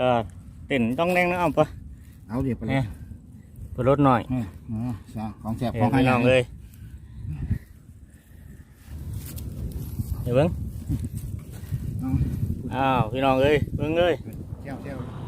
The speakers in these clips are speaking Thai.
ออเต้นต้องแดงนะเอาปะเอาเดี๋ยวไปเลเนี่ยยเพื่อลดหน่อยอืมอ๋อสาของแสบเห็ของนพี่น้องเลยเดี๋ยวเบิ้งเอาอ้าวพี่น้องเอ้ยเบิ้งเอ้ยเจ้าเจ้า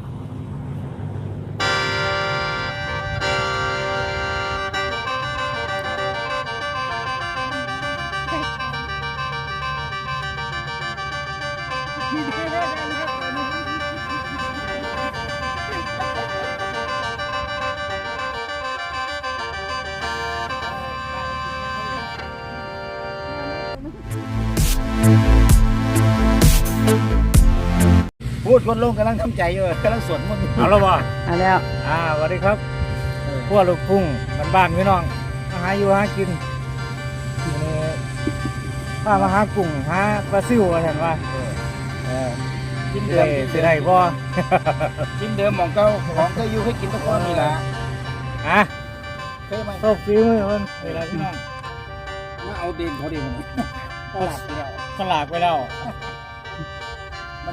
พูดคนลงกำลังทำใจอยู่กำลังสวดมนต์อยู่เอาแล้วบ่เอาแล้วอ่าสวัสดีครับพวกลูกพุ่งบ้านๆพี่น้องมาหาอยู่หากินมื้อนี้พามาหากุ้งหาปลาซิวว่าเห็นว่าเออกินสิเดิได้มสิได้บ่กินเดิมหมองเก่าของเคยอยู่เคยกินแตะกอนนี่ล่ะอะเคยไหมโชคฝีมือเพิ่นนี่ล่ะพี่น้องมาเอาเด่นเขาดิมันก็หลับไปแล้วสลากไปแล้ว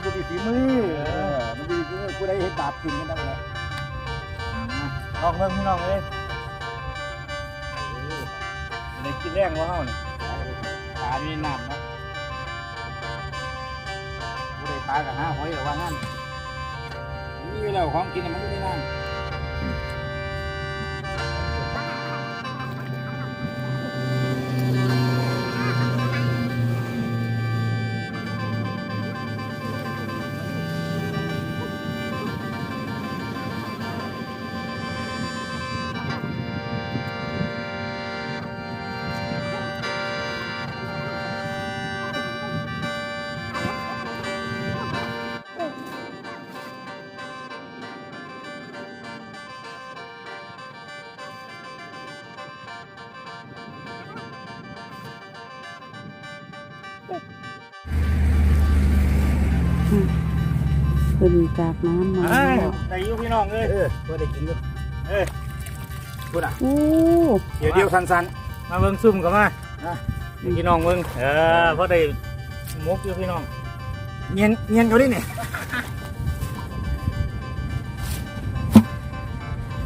มันจะดีฝีมือเออมันดีฝีมือผู้ใดเห็นบาปกินกันได้แล้วลองเบิ่งพี่น้องเอ้ยได้กินแรงบ่เฮานี่ปลามีน้ำเนาะผู้ใดปลากับหาหอยหรือว่างั้นมีอยู่แล้วของกินน่ะมันไม่ได้น้ำ ขึ้นจากน้ำมาอ้าแล้ววได้อยู่พี่น้องเอ้ยเออผู้ใดกินก็เอ้ยพูดอะโอ้เดี๋ยวเดียวสั้นมาเบิ่งซุ่มกันมาอะให้พี่น้องเบิ่งเออพอได้หมกอยู่พี่น้องๆเงียนเงียนเขาดิเนี่ย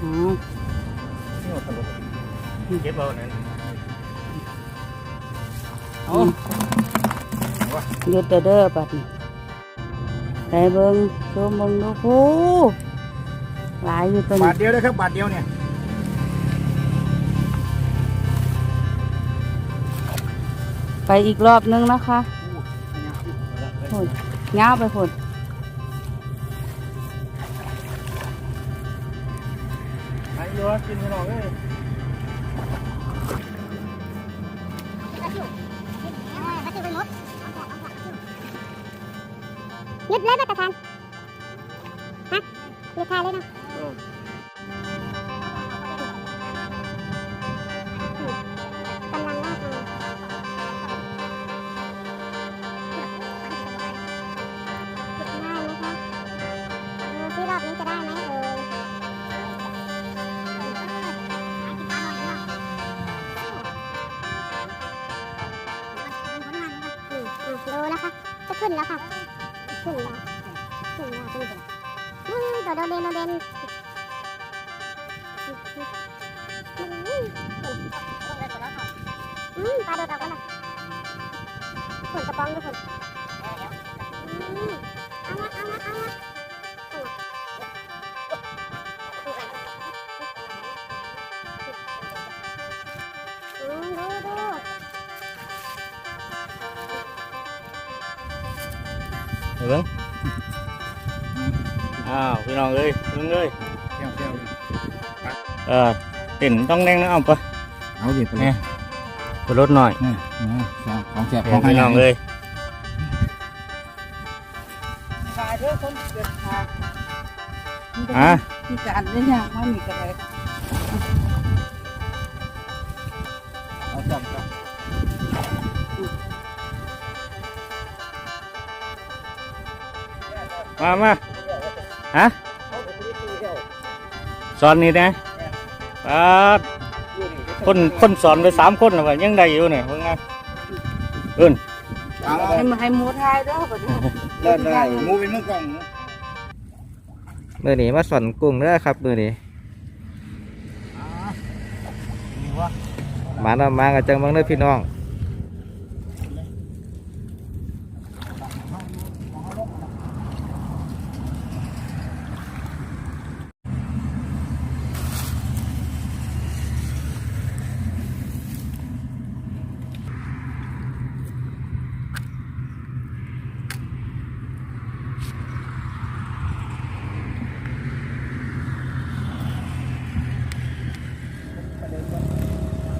อ๋อนี่หมดตลกเก็บเอานั่นเอาหยุดเด้อเด้อบัดนี้ ไปเบิ่งชมเบิ่งดูโอ้หลายอยู่ตัวบานี้ทเดียวเลยครับ บาทเดียวเนี่ยไปอีกรอบนึงนะคะพุ่นย้าวไปพุ่นให้อยู่กินพี่น้องเอ้ย ยึดเลยมาตรฐานฮะยึดทายเลยนะ โดดโดเดนโดเดนอืมปลาโดดออกแล้วนะฝนกระป๋องทุกคนเอาละเอาละเอาละอืมดูดูเดี๋ยวเบิ่ง อ้าวพี่น้องเอ้ยเบิ่งเอ้ยเจ้าเจ้าเออเต้นต้องแดงนะเอาปะเอาเดี๋ยวไปเลเนี่ยยเพื่อลดหน่อยอืมอ๋อสาของแสบขเห็อนงพี่น้องเอ้ยขายเด้อคนเกิดทางอะมีการได้ยังว่ามีกันเลยเอาจับจับมามา ฮะสอนนี่นะอ่าคนคนสอนไปสามคนแล้วว่ายังได้อยู่เนี่ยเพิ่งไงเอิ้นเอาเอาให้มาให้หมูทายเด้อบัดนี้เล่นได้หมูเป็นมือกล้องมือนี้มาสอนกุ้งเด้อครับมือนี้นี่วะมาเนาะมากับจังเบังเด้อพี่น้อง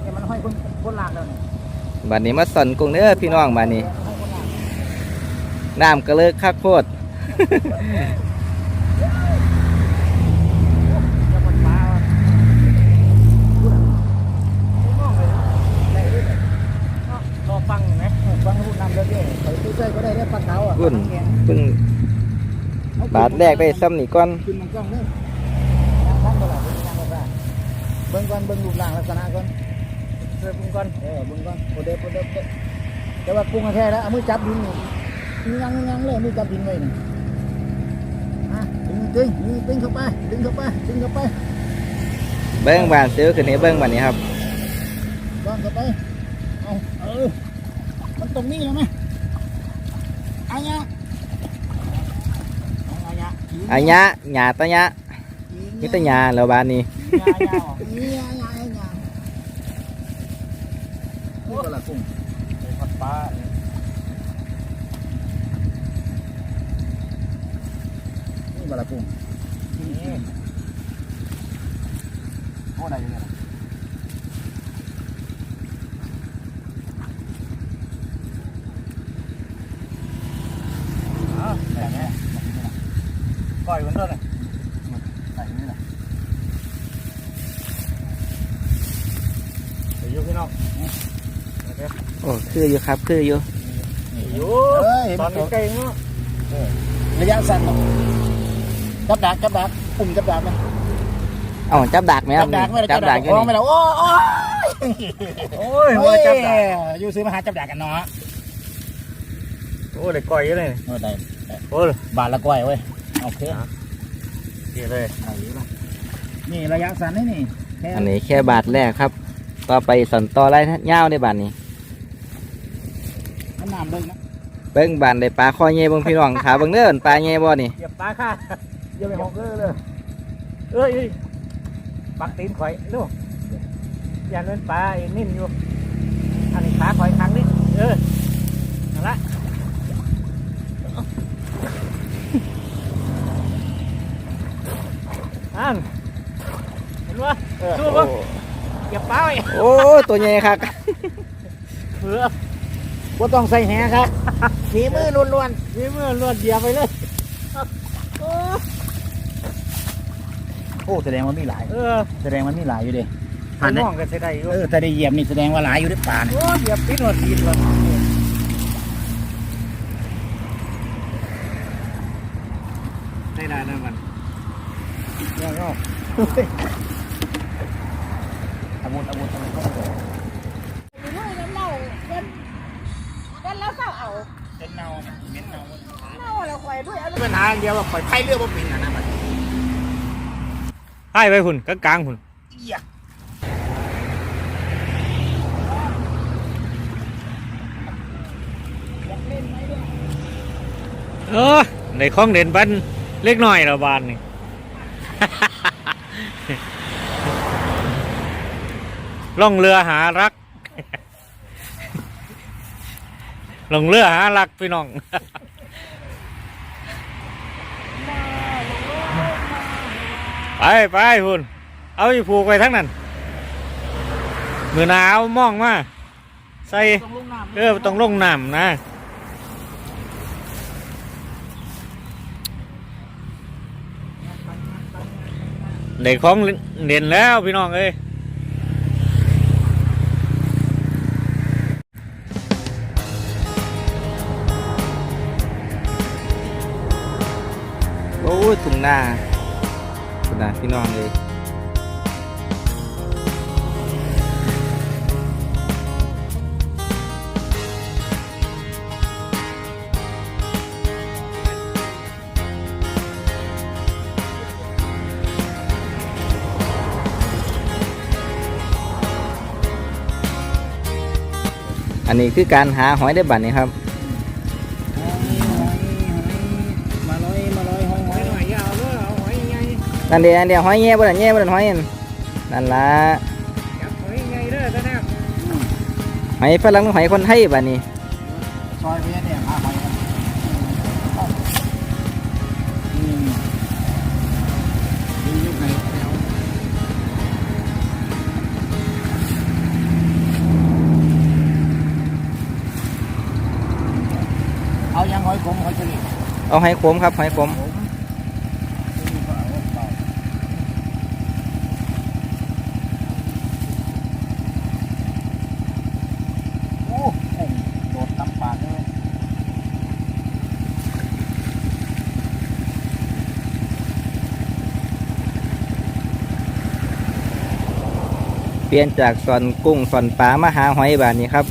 เนี่ยมันห้อยคนคนลากแล้วเนี่ยบัดนี้มาสอนกุ้งเด้อพี่น้องบัดนี้น้ำก็เลิกคักโคตร จะหมดปลาวะรอฟังไหมฟังลูกน้ำเรื่อยๆไปซื้อใจก็ได้ได้ปลาเก๋าอะคุณเพิ่งบาทแรกได้ซ้ำนี่ก่อนขึ้นมันกล้องเด้อนั่งท่านก็ล่ะเบิ่งนั่งก็ได้เบิ่งก่อนเบิ่งรูปร่างลักษณะก่อนเจ อพุ่งก่อนเออเบิ่งก่อนโอเดโอเดโอเดแต่ว่ากุ้งแท้แล้วเอามือจับดินนี่ยังยังเลยมือจับดินไว้นี่อะดึงดึงดึงดึงเข้าไปดึงเข้าไปดึงเข้าไปเบิ้งบานซื้อขึ้นนี้เบิ้งบัดนี้ครับก้อนเข้าไปเอาเออมันตรงนี้แล้วไหมอันเนี้ยอันเนี้ยอันยะหยาตะยะมิตะหยาแล้วบานนี้ ยายานี่ยายายานี่ก็ละกุ้งผัดปลานี่ก็ละกุ้งนี่โอ้ได้ยู่เนี่ยอ๋ออย่างเงี้ก้อยมันด้วยเลยใส่นี่แหละเดี๋ยวอยุพี่น้อง โอ้คืออยู่ครับคืออยู่อยู่เฮ้ยตอนใกล้ๆเนาะระยะสั้นเนาะจับดักจับดักปุ่มจับดักไหมเอ๋อจับดักไหมคจัรับบดักไม่ได้จัจับบดัดักกอยู่ของไม่นี่ได้โอ้โอ้โอ้ยหัวจับดักอยู่ซื้อมาหาจับดักกันเนาะโอ้ยได้ก้อยเยอะเลยโอ้ได้โอ้ยบาทละก้อยเว้ยโอเคดีเลยเอาอยู่ละนี่ระยะสั้นนี่นี่แค่อันนี้แค่บาทแรกครับ ต่อไปสอนต่อไรเงาวในบานนี้ มันน้ำเลยนะเบิ้งบานได้ปลาคอเย่เบิ้งพี่น้องขาเบิ้งเด้อปลาเย่บ่นี่เหยียบปลาค่ะเหยียบไปหกเลยเลยเอ้ยเอ้ยปักตีนข่อยดูยันเป็นปลาไอ้นิ่มอยู่อันนี้ขาข่อยครั้งนี้เออนั่นละอันเห็นปะดูปะเหยียบปลาไว้โอ้ตัวใหญ่ครับเผื่อ ว่าต้องใส่แหครับฝีมือล้วนนี่เมื่อลวดเหยียบไปเลยโอ้ๆโอ้แสดงว่ามีหลาย เออแสดงว่ามีหลายอยู่เดิไปมองกันเสียดายอยู่เออแต่ได้เหยียบนี่แสดงว่าหลายอยู่ด้วยป่าเนี่ยโอ้เหยียบติดหัวตีนเลยได้ได้นะมันยังก็อาวุธอาวุธอาวุธ กันเล่ากันกันแล้วเศร้าเอา เป็นเนาเป็นเนาเล่าแล้วข่อยด้วยเอาปัญหาอย่างเดียวว่าปล่อยไพ่เรือว่าเป็นอะนะมันให้ไปหุ่นกลางๆหุ่นเอียเออในคลองเด่นบันเล็กน้อยละบานนี่ล่องเรือหารัก ลงเรือหารักพี่น้องไปไปหุ่นเอาอีผูกไปทั้งนั้นมือหนาวมองมาใส่เออต้องลงน้ำนะเด็กของเด่นแล้วพี่น้องเอ้ย โอ้ยถุงหน้าถุงหน้าพี่น้องเลยอันนี้คือการหาหอยได้บัตรนี่ครับ นั่นเดียวนั่นเดียวหอยแง่บ่นั่นแง่บ่นั่นหอยนั่นนั่นละจับหอยใหญ่เด้อตาแนวหอยฝรั่งหอยคนไทยบัดนี้ซอยเวียเนี่ยหาหอยกันอืมนี่ยกไงแล้วเอายังหอยขมหอยเฉลี่ยเอาหอยขมครับหอยขม โอ้โหโดดตำปากเลย เปลี่ยนจากสอนกุ้งสอนปลามาหาหอยบัดนี้ครับ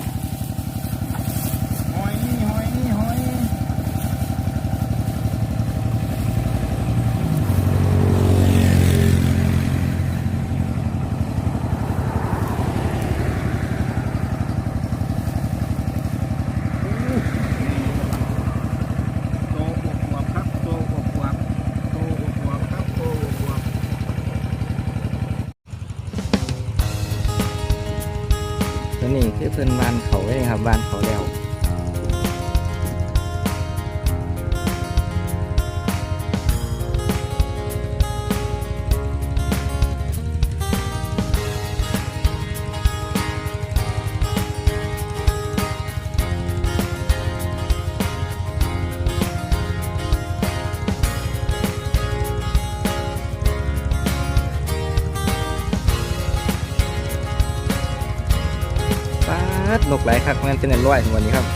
ายคักมันเป็นร้อยของวันนี้ครับ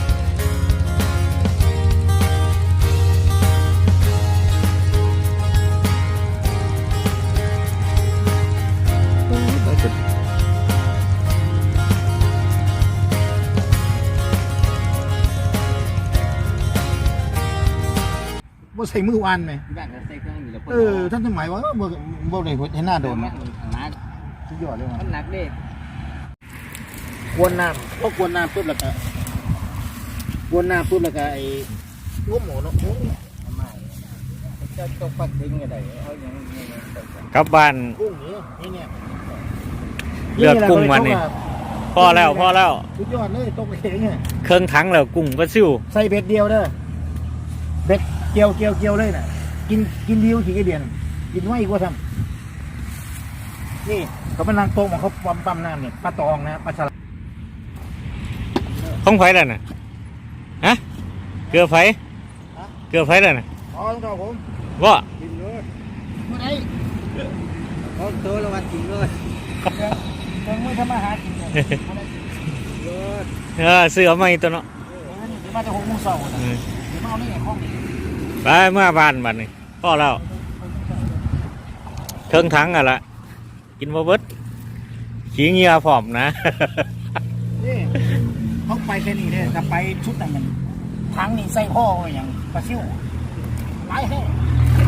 โอ้ยต้องสุดๆบ่ใส่มือวานไหมเออท่านสมัยว่าบ่บ่ได้เห็นหน้าโดนนะสุดยอดเลยมัมันนหนักเด้ กวนน้ำพอกวนน้ำปุ๊บแล้วก็กวนน้ำปุ๊บแล้วก็ไอ้งมหมูเนาะงมจะตกปักทิ้งกันได้เอาอย่างนี้กลับบ้านกุ้งนี่นี่เนี่ยเลือกกุ้งวันนี้พอแล้วพอแล้วสุดยอดเลยตกเองเนี่ยเครื่องทั้งแล้วกุ้งปลาซิวใส่เบ็ดเดียวเด้อเบ็ดเกี่ยวเกี่ยวเกี่ยวเลยน่ะ กินกินดิวขี่กระเดียนกินไว้กว่าทำนี่เขาเป็นนางโต๊ะของเขาปั๊มปั๊มน้ำเนี่ยปลาตองนะปลาฉลาม ของไฟแล้วน่ะฮะเกลือไฟเกลือไฟแล้วน่ะอ๋อต้องเอาผมว่ากินเลยเมื่อไหร่เอาตัวละวันจริงเลยเพิ่งมือทำมาหากินเนี่ยบ่ได้กินเออเสือใหม่ตัวเนาะเดี๋ยวมาจะหกโมงเช้าน่ะอืมเดี๋ยวมาเอานี่ไงห้องนี้ไปเมื่อบ้านบัดนี้พอแล้วเครื่องทั้งอะละกินบ่เบิดขี้เหงียพร้อมนะนี่เขา ไปแค่นี้เนี่ยจะไปชุดไหนมันทั้งนี่ใส่พ่อไว้อย่างปลาซิวหลายแห้ง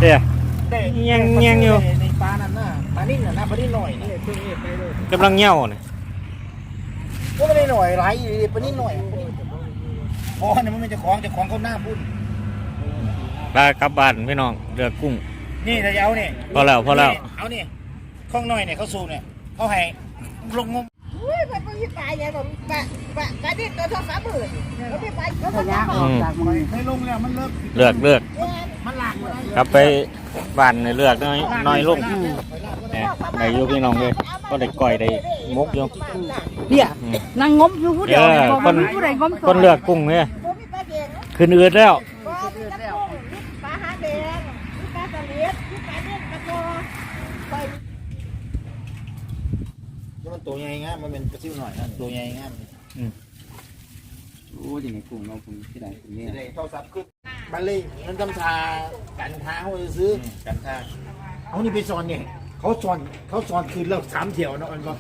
เดี๋ยวได้ยังยังอยู่ ในปลานั่นน่ะปลานิ่น่ะนะปลานิ่หน่อยนี่เพิ่งเอ็ดไปเลยกำลังเหี่ยวน่ะก็ไม่ได้หน่อยหลายอยู่ดีปลานิ่หน่อยพอเนี่ยมันเป็นเจ้าของเจ้าของเขาหน้าพุ่นไปกลับบ้านพี่น้องเลือกกุ้ง นี่ถ้าจะเอาเนี่ยพอแล้วพอแล้ว เอาเนี่ยข้องน้อยเนี่ยเขาสูบเนี่ยเขาให้ลงงมอุ้ย มันไม่ปลาอย่างแบบปลาปลาปลาดิบตัวเท่าฝ่ามือมันไม่ปลาแล้วมันอืมให้ลงแล้วมันเลิกเลือกเลือกมันหลากมาได้กลับไปบ้านเนี่ยเลือกน้อยน้อยลงเนี่ยได้อยุพี่น้องเลยก็ได้ก่อยได้มกอยู่เนี่ยอืมนางงมอยู่ผู้เดียวเออบอกคว่านมีผู้ใดงมคนเลือกกุ้งเนี่ยผมมีปลาเก่งขึ้นอืดแล้ว ก็มีตะกุ้งมีปลาหางแดงมีปลาสลิดมีปลาเลี้ยงปลาโตไป มัน ตัวใหญ่งามมันเป็นกระซิวหน่อยนะตัวใหญ่งามโอ้ยยังไงกุ้งเราผมที่ไหนผมนี่จะได้โทรศัพท์ขึ้นบันเลยมันทำทากันท้าเขาซื้อกันท้าเอานี่ไปสอนเนี่ยเขาสอนเขาสอนคืนแล้วสามเที่ยวนะอันก็